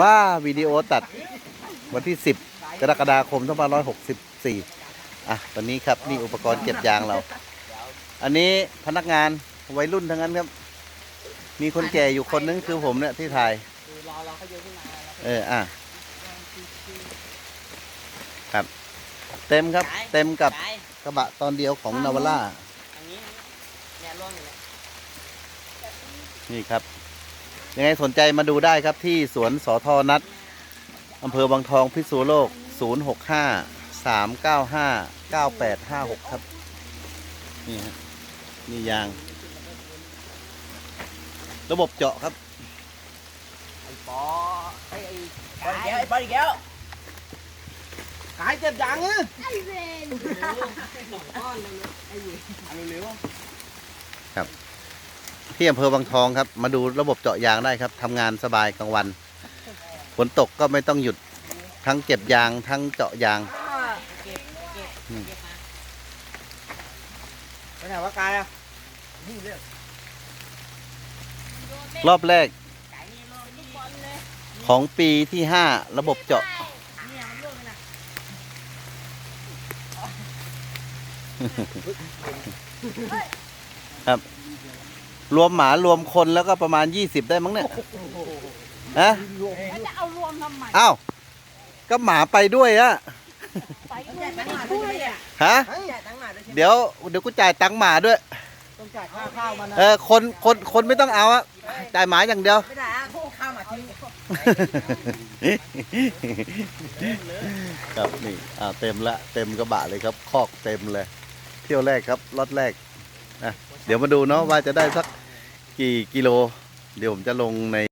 ว่าวิดีโอตัดวันที่ 10 กรกฎาคม2564 อะ ตอนนี้ครับ นี่อุปกรณ์เก็บยางเรา อันนี้พนักงานวัยรุ่นทั้งนั้นครับ มีคนแก่อยู่คนนึงคือผมเนี่ยที่ถ่ายรอรอเขาโยนขึ้นมาแล้วเออ อะ ครับ เต็มครับ เต็มกับจ่ายกระบะตอนเดียวของนาวาร่าอันนี้เนี่ยร่วงอยู่เนี่ยนี่ครับ ยังไงสนใจมาดูได้ครับที่สวนสอทอนัดอำเภอบางทองพิษณุโลก 065 395 9856 ครับ นี่ฮะนี่ยาง ระบบเจาะครับ ไอ้ปอไอ้ไอ้ไอ้ปออีกแล้วไอ้ปออีกแล้วกายเจ็บยังอะไอเวนสองก้อนเลยไอ้เหี้ยเร็ว ที่อำเภอบางทองครับ มาดูระบบเจาะยางได้ครับทำงานสบายกลางวันฝนตกก็ไม่ต้องหยุดทั้งเก็บยางทั้งเจาะยางไปไหนวะกายอะรอบแรก ของปีที่5ระบบเจาะเนี่ยมันร่วงเลยนะ รวมหมารวมคนแล้วก็ประมาณ 20 ได้มั้งเนี่ยฮะแล้วจะเอารวมทำไมอ้าวก็หมาไปด้วยอะไปด้วยจ่ายไม่ตังค์ได้มาด้วยด้วยอะฮะจ่ายตังค์มาด้วยใช่ไหมเดี๋ยวเดี๋ยวกูจ่ายตังค์หมาด้วยต้องจ่ายค่าข้าวมันนะเออคนคนคนไม่ต้องเอาอะจ่ายหมาอย่างเดียวไม่ได้อะพวกข้าวมาทิ้งครับนี่อ่าเต็มละเต็มกระบะเลยครับ คอกเต็มเลย เที่ยวแรกครับรถแรกนะเดี๋ยวมาดูเนาะว่าจะได้สัก กี่กิโล เดี๋ยวผมจะลงใน